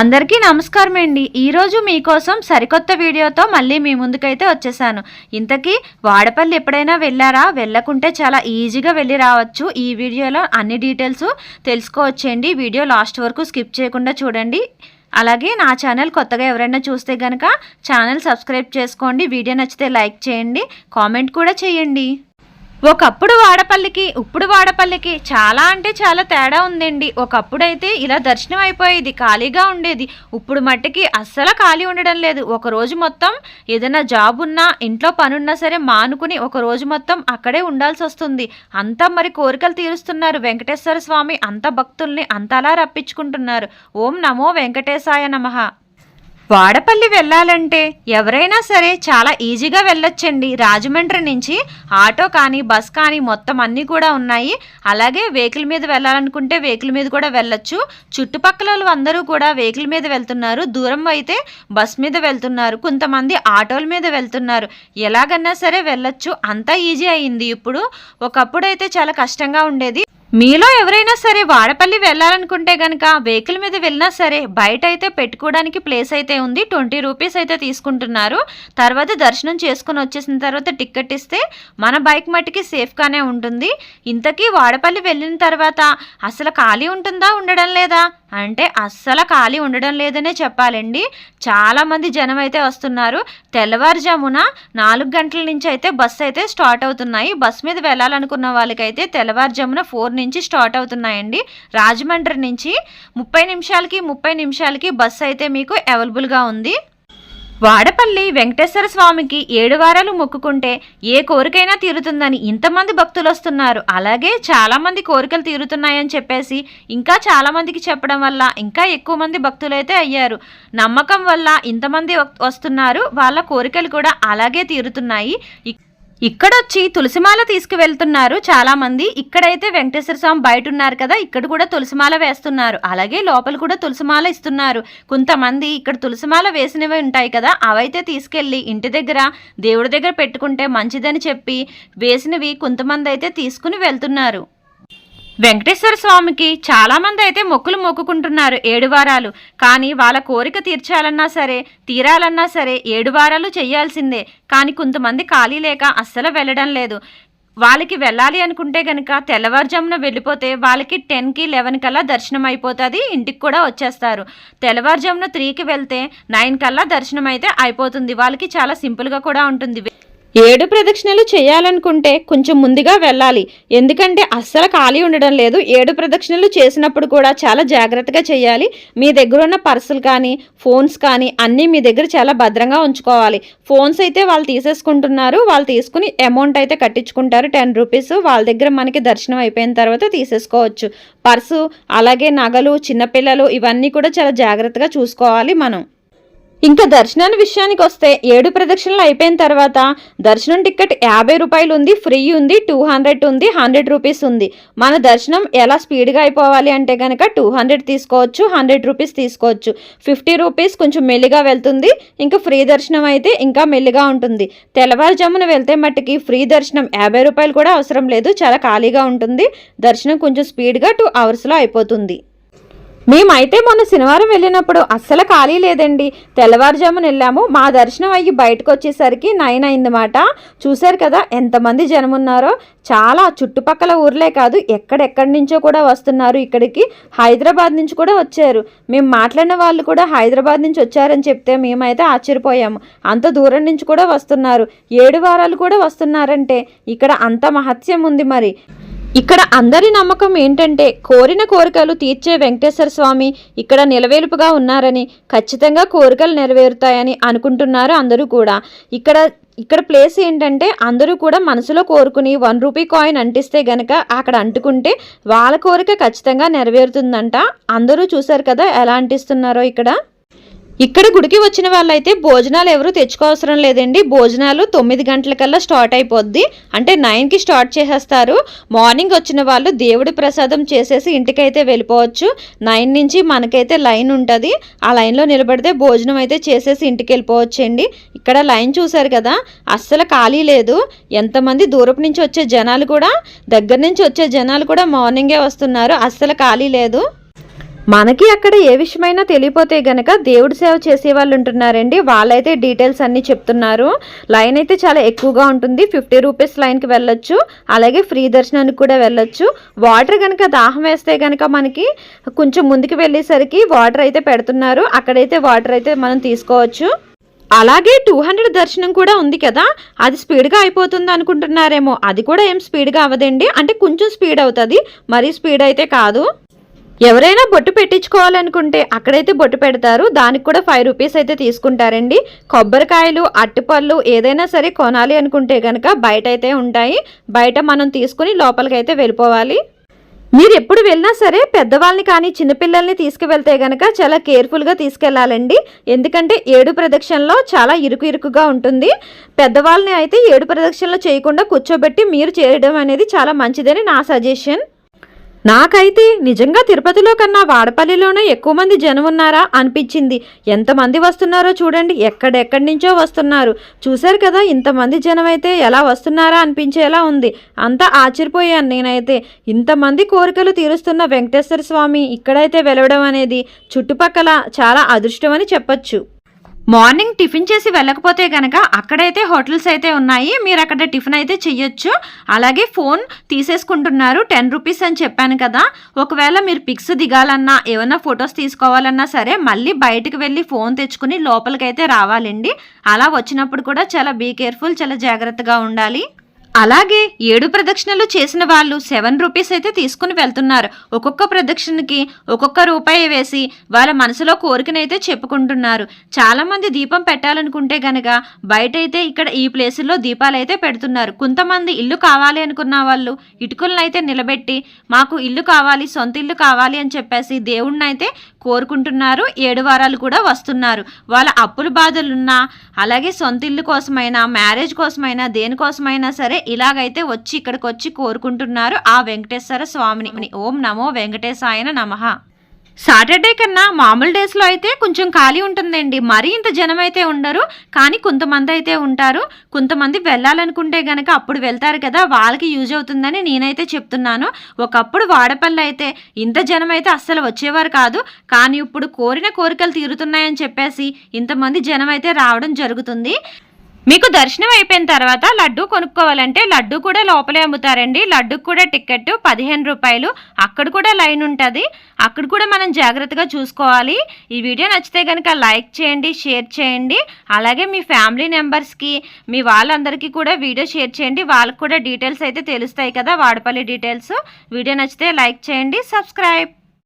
అందరికీ నమస్కారం అండి. ఈరోజు మీకోసం సరికొత్త వీడియోతో మళ్ళీ మీ ముందుకైతే వచ్చేసాను. ఇంతకీ వాడపల్లి ఎప్పుడైనా వెళ్ళారా? వెళ్ళకుంటే చాలా ఈజీగా వెళ్ళి రావచ్చు. ఈ వీడియోలో అన్ని డీటెయిల్స్ తెలుసుకోవచ్చండి. వీడియో లాస్ట్ వరకు స్కిప్ చేయకుండా చూడండి. అలాగే నా ఛానల్ కొత్తగా ఎవరైనా చూస్తే కనుక ఛానల్ సబ్స్క్రైబ్ చేసుకోండి. వీడియో నచ్చితే లైక్ చేయండి. కామెంట్ కూడా చేయండి. ఒకప్పుడు వాడపల్లికి ఇప్పుడు వాడపల్లికి చాలా అంటే చాలా తేడా ఉందండి. ఒకప్పుడైతే ఇలా దర్శనం అయిపోయేది ఖాళీగా ఉండేది. ఇప్పుడు మట్టికి అస్సలు ఖాళీ ఉండడం లేదు. ఒక రోజు మొత్తం ఏదైనా జాబ్ ఉన్నా ఇంట్లో పనున్నా సరే మానుకుని ఒక రోజు మొత్తం అక్కడే ఉండాల్సి వస్తుంది. అంతా మరి కోరికలు తీరుస్తున్నారు. వెంకటేశ్వర స్వామి అంత భక్తుల్ని అంతలా రప్పించుకుంటున్నారు. ఓం నమో వెంకటేశాయ నమః. వాడపల్లి వెళ్ళాలంటే ఎవరైనా సరే చాలా ఈజీగా వెళ్ళొచ్చండి. రాజమండ్రి నుంచి ఆటో కానీ బస్ కానీ మొత్తం అన్నీ కూడా ఉన్నాయి. అలాగే వెహికల్ మీద వెళ్ళాలనుకుంటే వెహికల్ మీద కూడా వెళ్ళొచ్చు. చుట్టుపక్కల వాళ్ళు అందరూ కూడా వెహికల్ మీద వెళ్తున్నారు. దూరం అయితే బస్ మీద వెళ్తున్నారు. కొంతమంది ఆటోల మీద వెళ్తున్నారు. ఎలాగన్నా సరే వెళ్ళొచ్చు. అంతా ఈజీ అయింది ఇప్పుడు. ఒకప్పుడు అయితే చాలా కష్టంగా ఉండేది. మీలో ఎవరైనా సరే వాడపల్లి వెళ్ళాలనుకుంటే గనక వెహికల్ మీద వెళ్ళినా సరే బయట అయితే పెట్టుకోవడానికి ప్లేస్ అయితే ఉంది. ట్వంటీ రూపీస్ అయితే తీసుకుంటున్నారు. తర్వాత దర్శనం చేసుకుని వచ్చేసిన తర్వాత టికెట్ ఇస్తే మన బైక్ మట్టికి సేఫ్గానే ఉంటుంది. ఇంతకీ వాడపల్లి వెళ్ళిన తర్వాత అసలు ఖాళీ ఉంటుందా ఉండడం లేదా? అంటే అస్సలు ఖాళీ ఉండడం లేదనే చెప్పాలండి. చాలామంది జనం అయితే వస్తున్నారు. తెల్లవారుజామున నాలుగు గంటల నుంచి అయితే బస్సు అయితే స్టార్ట్ అవుతున్నాయి. బస్ మీద వెళ్ళాలనుకున్న వాళ్ళకైతే తెల్లవారుజామున ఫోర్ నుంచి స్టార్ట్ అవుతున్నాయండి. రాజమండ్రి నుంచి ముప్పై నిమిషాలకి ముప్పై నిమిషాలకి బస్సు అయితే మీకు అవైలబుల్గా ఉంది. వాడపల్లి వెంకటేశ్వర స్వామికి ఏడు వారాలు మొక్కుకుంటే ఏ కోరికైనా తీరుతుందని ఇంతమంది భక్తులు వస్తున్నారు. అలాగే చాలామంది కోరికలు తీరుతున్నాయని చెప్పేసి ఇంకా చాలామందికి చెప్పడం వల్ల ఇంకా ఎక్కువ మంది భక్తులైతే అయ్యారు. నమ్మకం వల్ల ఇంతమంది వస్తున్నారు. వాళ్ళ కోరికలు కూడా అలాగే తీరుతున్నాయి. ఇక్కడొచ్చి తులసిమాల తీసుకువెళ్తున్నారు చాలామంది. ఇక్కడైతే వెంకటేశ్వర స్వామి బయట ఉన్నారు కదా ఇక్కడ కూడా తులసిమాల వేస్తున్నారు. అలాగే లోపల కూడా తులసిమాల ఇస్తున్నారు. కొంతమంది ఇక్కడ తులసిమాల వేసినవి ఉంటాయి కదా అవైతే తీసుకెళ్ళి ఇంటి దగ్గర దేవుడి దగ్గర పెట్టుకుంటే మంచిదని చెప్పి వేసినవి కొంతమంది అయితే తీసుకుని వెళ్తున్నారు. వెంకటేశ్వర స్వామికి చాలామంది అయితే మొక్కులు మొక్కుకుంటున్నారు ఏడు వారాలు. కానీ వాళ్ళ కోరిక తీర్చాలన్నా సరే తీరాలన్నా సరే ఏడు వారాలు చేయాల్సిందే. కానీ కొంతమంది ఖాళీ లేక అస్సలు వెళ్ళడం లేదు. వాళ్ళకి వెళ్ళాలి అనుకుంటే కనుక తెల్లవారుజామున వెళ్ళిపోతే వాళ్ళకి టెన్కి లెవెన్ కల్లా దర్శనం అయిపోతుంది ఇంటికి కూడా వచ్చేస్తారు. తెల్లవారుజామున త్రీకి వెళ్తే నైన్ కల్లా దర్శనం అయితే అయిపోతుంది. వాళ్ళకి చాలా సింపుల్గా కూడా ఉంటుంది. ఏడు ప్రదక్షిణలు చేయాలనుకుంటే కొంచెం ముందుగా వెళ్ళాలి. ఎందుకంటే అస్సలు ఖాళీ ఉండడం లేదు. ఏడు ప్రదక్షిణలు చేసినప్పుడు కూడా చాలా జాగ్రత్తగా చేయాలి. మీ దగ్గర ఉన్న పర్సులు కానీ ఫోన్స్ కానీ అన్నీ మీ దగ్గర చాలా భద్రంగా ఉంచుకోవాలి. ఫోన్స్ అయితే వాళ్ళు తీసేసుకుంటున్నారు. వాళ్ళు తీసుకుని అమౌంట్ అయితే కట్టించుకుంటారు. టెన్ రూపీస్ వాళ్ళ దగ్గర మనకి దర్శనం అయిపోయిన తర్వాత తీసేసుకోవచ్చు. పర్సు అలాగే నగలు చిన్నపిల్లలు ఇవన్నీ కూడా చాలా జాగ్రత్తగా చూసుకోవాలి మనం. ఇంకా దర్శనాన్ని విషయానికి వస్తే ఏడు ప్రదక్షిణలు అయిపోయిన తర్వాత దర్శనం టికెట్ యాభై రూపాయలు ఉంది ఫ్రీ ఉంది టూ హండ్రెడ్ ఉంది హండ్రెడ్ రూపీస్ ఉంది. మన దర్శనం ఎలా స్పీడ్గా అయిపోవాలి అంటే కనుక టూ హండ్రెడ్ తీసుకోవచ్చు హండ్రెడ్ రూపీస్ తీసుకోవచ్చు. ఫిఫ్టీ రూపీస్ కొంచెం మెల్లిగా వెళ్తుంది ఇంకా ఫ్రీ దర్శనం అయితే ఇంకా మెల్లిగా ఉంటుంది. తెల్లవారుజామున వెళ్తే మట్టుకి ఫ్రీ దర్శనం యాభై రూపాయలు కూడా అవసరం లేదు చాలా ఖాళీగా ఉంటుంది. దర్శనం కొంచెం స్పీడ్గా టూ అవర్స్లో అయిపోతుంది. మేమైతే మొన్న శనివారం వెళ్ళినప్పుడు అస్సలు ఖాళీ లేదండి. తెల్లవారుజామున వెళ్ళాము. మా దర్శనం అయ్యి బయటకు వచ్చేసరికి నైన్ అయిందన్నమాట. చూశారు కదా ఎంతమంది జనం ఉన్నారో చాలా చుట్టుపక్కల ఊర్లే కాదు ఎక్కడెక్కడి నుంచో కూడా వస్తున్నారు ఇక్కడికి. హైదరాబాద్ నుంచి కూడా వచ్చారు. మేము మాట్లాడిన వాళ్ళు కూడా హైదరాబాద్ నుంచి వచ్చారని చెప్తే మేమైతే ఆశ్చర్యపోయాము. అంత దూరం నుంచి కూడా వస్తున్నారు. ఏడు వారాలు కూడా వస్తున్నారంటే ఇక్కడ అంత మహత్యం ఉంది మరి. ఇక్కడ అందరి నమ్మకం ఏంటంటే కోరిన కోరికలు తీర్చే వెంకటేశ్వర స్వామి ఇక్కడ నిలవేలుపుగా ఉన్నారని ఖచ్చితంగా కోరికలు నెరవేరుతాయని అనుకుంటున్నారు అందరూ కూడా. ఇక్కడ ఇక్కడ ప్లేస్ ఏంటంటే అందరూ కూడా మనసులో కోరుకుని వన్ రూపీ కాయిన్ అంటిస్తే గనక అక్కడ అంటుకుంటే వాళ్ళ కోరిక ఖచ్చితంగా నెరవేరుతుందంట. అందరూ చూశారు కదా ఎలా అంటిస్తున్నారో ఇక్కడ? ఇక్కడ గుడికి వచ్చిన వాళ్ళైతే భోజనాలు ఎవరు తెచ్చుకోవసరం లేదండి. భోజనాలు తొమ్మిది గంటలకల్లా స్టార్ట్ అయిపోద్ది. అంటే నైన్కి స్టార్ట్ చేసేస్తారు. మార్నింగ్ వచ్చిన వాళ్ళు దేవుడి ప్రసాదం చేసేసి ఇంటికైతే వెళ్ళిపోవచ్చు. నైన్ నుంచి మనకైతే లైన్ ఉంటుంది. ఆ లైన్లో నిలబడితే భోజనం అయితే చేసేసి ఇంటికి వెళ్ళిపోవచ్చండి. ఇక్కడ లైన్ చూశారు కదా. అస్సలు ఖాళీ లేదు. ఎంతమంది దూరపు నుంచి వచ్చే జనాలు కూడా దగ్గర నుంచి వచ్చే జనాలు కూడా మార్నింగే వస్తున్నారు. అస్సలు ఖాళీ లేదు. మనకి అక్కడ ఏ విషయమైనా తెలియపోతే గనక దేవుడి సేవ చేసే వాళ్ళు ఉంటున్నారండి వాళ్ళైతే డీటెయిల్స్ అన్నీ చెప్తున్నారు. లైన్ అయితే చాలా ఎక్కువగా ఉంటుంది. ఫిఫ్టీ రూపీస్ లైన్కి వెళ్ళొచ్చు. అలాగే ఫ్రీ దర్శనానికి కూడా వెళ్ళొచ్చు. వాటర్ కనుక దాహం వేస్తే కనుక మనకి కొంచెం ముందుకు వెళ్ళేసరికి వాటర్ అయితే పెడుతున్నారు. అక్కడైతే వాటర్ అయితే మనం తీసుకోవచ్చు. అలాగే టూ హండ్రెడ్ దర్శనం కూడా ఉంది కదా. అది స్పీడ్గా అయిపోతుంది అనుకుంటున్నారేమో. అది కూడా ఏం స్పీడ్గా అవ్వదండి. అంటే కొంచెం స్పీడ్ అవుతుంది. మరీ స్పీడ్ అయితే కాదు. ఎవరైనా బొట్టు పెట్టించుకోవాలనుకుంటే అక్కడైతే బొట్టు పెడతారు. దానికి కూడా ఫైవ్ రూపీస్ అయితే తీసుకుంటారండి. కొబ్బరికాయలు అట్టిపళ్ళు ఏదైనా సరే కొనాలి అనుకుంటే కనుక బయట అయితే ఉంటాయి. బయట మనం తీసుకుని లోపలికి అయితే వెళ్ళిపోవాలి. మీరు ఎప్పుడు వెళ్ళినా సరే పెద్దవాళ్ళని కానీ చిన్నపిల్లల్ని తీసుకువెళ్తే గనక చాలా కేర్ఫుల్గా తీసుకెళ్ళాలండి. ఎందుకంటే ఏడు ప్రదక్షిణలో చాలా ఇరుకు ఇరుకుగా ఉంటుంది. పెద్దవాళ్ళని అయితే ఏడు ప్రదక్షిణలు చేయకుండా కూర్చోబెట్టి మీరు చేయడం అనేది చాలా మంచిదని నా సజెషన్ నాకైతే నిజంగా తిరుపతిలో కన్నా వాడపల్లిలోనే ఎక్కువ మంది జనం ఉన్నారా అనిపించింది ఎంతమంది వస్తున్నారో చూడండి. ఎక్కడెక్కడి నుంచో వస్తున్నారు. చూశారు కదా ఇంతమంది జనం అయితే ఎలా వస్తున్నారా అనిపించేలా ఉంది. అంతా ఆశ్చర్యపోయాను నేనైతే. ఇంతమంది కోరికలు తీరుస్తున్న వెంకటేశ్వర స్వామి ఇక్కడైతే వెలవడం అనేది చుట్టుపక్కల చాలా అదృష్టం అని చెప్పచ్చు. మార్నింగ్ టిఫిన్ చేసి వెళ్ళకపోతే కనుక అక్కడైతే హోటల్స్ అయితే ఉన్నాయి. మీరు అక్కడ టిఫిన్ అయితే చెయ్యొచ్చు. అలాగే ఫోన్ తీసేసుకుంటున్నారు. టెన్ రూపీస్ అని చెప్పాను కదా. ఒకవేళ మీరు పిక్స్ దిగాలన్నా ఏమైనా ఫొటోస్ తీసుకోవాలన్నా సరే మళ్ళీ బయటకు వెళ్ళి ఫోన్ తెచ్చుకుని లోపలికైతే రావాలండి. అలా వచ్చినప్పుడు కూడా చాలా బీ కేర్ఫుల్ చాలా జాగ్రత్తగా ఉండాలి. అలాగే ఏడు ప్రదక్షిణలు చేసిన వాళ్ళు సెవెన్ రూపీస్ అయితే తీసుకుని వెళ్తున్నారు. ఒక్కొక్క ప్రదక్షిణకి ఒక్కొక్క రూపాయి వేసి వాళ్ళ మనసులో కోరికనైతే చెప్పుకుంటున్నారు. చాలామంది దీపం పెట్టాలనుకుంటే గనక బయట అయితే ఇక్కడ ఈ ప్లేసుల్లో దీపాలు అయితే పెడుతున్నారు. కొంతమంది ఇల్లు కావాలి అనుకున్న వాళ్ళు ఇటుకలను అయితే నిలబెట్టి మాకు ఇల్లు కావాలి సొంత ఇల్లు కావాలి అని చెప్పేసి దేవుణ్ణి అయితే కోరుకుంటున్నారు. ఏడు వారాలు కూడా వస్తున్నారు. వాళ్ళ అప్పుల బాధలున్నా అలాగే సొంత ఇల్లు కోసమైనా మ్యారేజ్ కోసమైనా దేనికోసమైనా సరే ఇలాగైతే వచ్చి ఇక్కడికి వచ్చి కోరుకుంటున్నారు ఆ వెంకటేశ్వర స్వామిని. ఓం నమో వెంకటేశాయన నమః. సాటర్డే కన్నా మామూలు డేస్లో అయితే కొంచెం ఖాళీ ఉంటుందండి. మరీ ఇంత జనం అయితే ఉండరు. కానీ కొంతమంది అయితే ఉంటారు. కొంతమంది వెళ్ళాలనుకుంటే గనక అప్పుడు వెళ్తారు కదా వాళ్ళకి యూజ్ అవుతుందని నేనైతే చెప్తున్నాను. ఒకప్పుడు వాడపల్లి అయితే ఇంత జనం అయితే అస్సలు వచ్చేవారు కాదు. కానీ ఇప్పుడు కోరిన కోరికలు తీరుతున్నాయని చెప్పేసి ఇంతమంది జనం అయితే రావడం జరుగుతుంది. మీకు దర్శనం అయిపోయిన తర్వాత లడ్డు కొనుక్కోవాలంటే లడ్డు కూడా లోపలే అమ్ముతారండి. లడ్డుకు కూడా టికెట్ పదిహేను రూపాయలు. అక్కడ కూడా లైన్ ఉంటుంది. అక్కడ కూడా మనం జాగ్రత్తగా చూసుకోవాలి. ఈ వీడియో నచ్చితే కనుక లైక్ చేయండి షేర్ చేయండి. అలాగే మీ ఫ్యామిలీ మెంబర్స్కి మీ వాళ్ళందరికీ కూడా వీడియో షేర్ చేయండి. వాళ్ళకి కూడా డీటెయిల్స్ అయితే తెలుస్తాయి కదా వాడపల్లి డీటెయిల్స్. వీడియో నచ్చితే లైక్ చేయండి సబ్స్క్రైబ్.